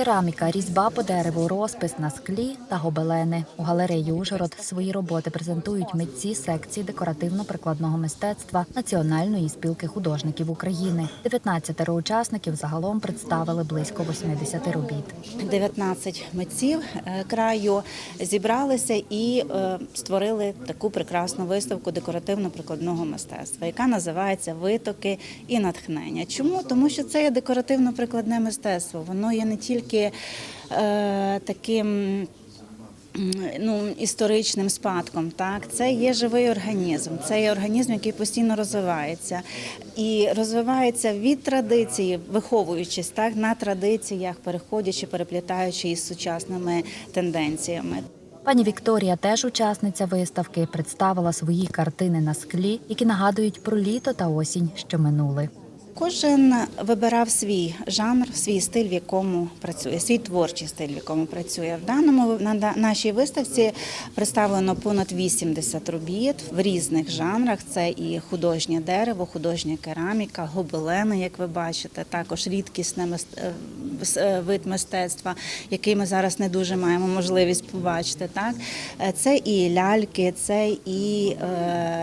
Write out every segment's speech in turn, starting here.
Кераміка, різьба по дереву, розпис на склі та гобелени. У галереї Ужгород свої роботи презентують митці секції декоративно-прикладного мистецтва Національної спілки художників України. 19 учасників загалом представили близько 80 робіт. 19 митців е, краю зібралися і е, створили таку прекрасну виставку декоративно-прикладного мистецтва, яка називається Витоки і натхнення. Чому? Тому що це є декоративно-прикладне мистецтво. Воно є не тільки е, таким. Ну, історичним спадком, так це є живий організм, це є організм, який постійно розвивається і розвивається від традиції, виховуючись так на традиціях, переходячи, переплітаючи із сучасними тенденціями. Пані Вікторія, теж учасниця виставки, представила свої картини на склі, які нагадують про літо та осінь, що минули. Кожен вибирав свій жанр, свій стиль, в якому працює, свій творчий стиль, в якому працює. В даному на нашій виставці представлено понад 80 робіт в різних жанрах. Це і художнє дерево, художня кераміка, гобелени, як ви бачите, також рідкісне е, е, вид мистецтва, який ми зараз не дуже маємо можливість побачити. Так Е, це і ляльки, це і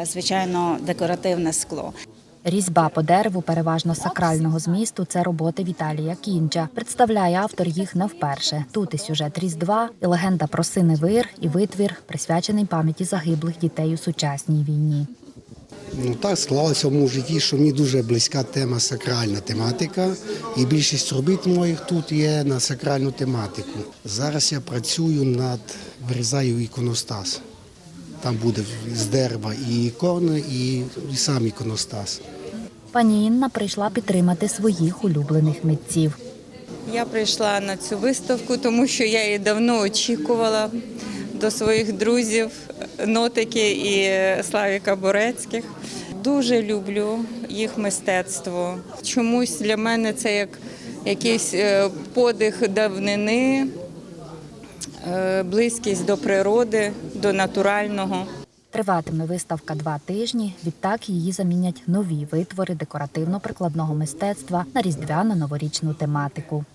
звичайно декоративне скло. Різьба по дереву переважно сакрального змісту це роботи Віталія Кінча. Представляє автор їх не вперше. Тут і сюжет Різдва, і легенда про сини вир, і витвір, присвячений пам'яті загиблих дітей у сучасній війні. Ну так склалося в моєму житті, що мені дуже близька тема сакральна тематика, і більшість робіт моїх тут є на сакральну тематику. Зараз я працюю над вирізаю іконостас. Там буде з дерева і ікони, і, і сам іконостас. Пані Інна прийшла підтримати своїх улюблених митців. Я прийшла на цю виставку, тому що я її давно очікувала до своїх друзів Нотики і Славіка Борецьких. Дуже люблю їх мистецтво. Чомусь для мене це як якийсь е, подих давнини, близькість до природи, до натурального. Триватиме виставка два тижні. Відтак її замінять нові витвори декоративно-прикладного мистецтва на різдвяно-новорічну тематику.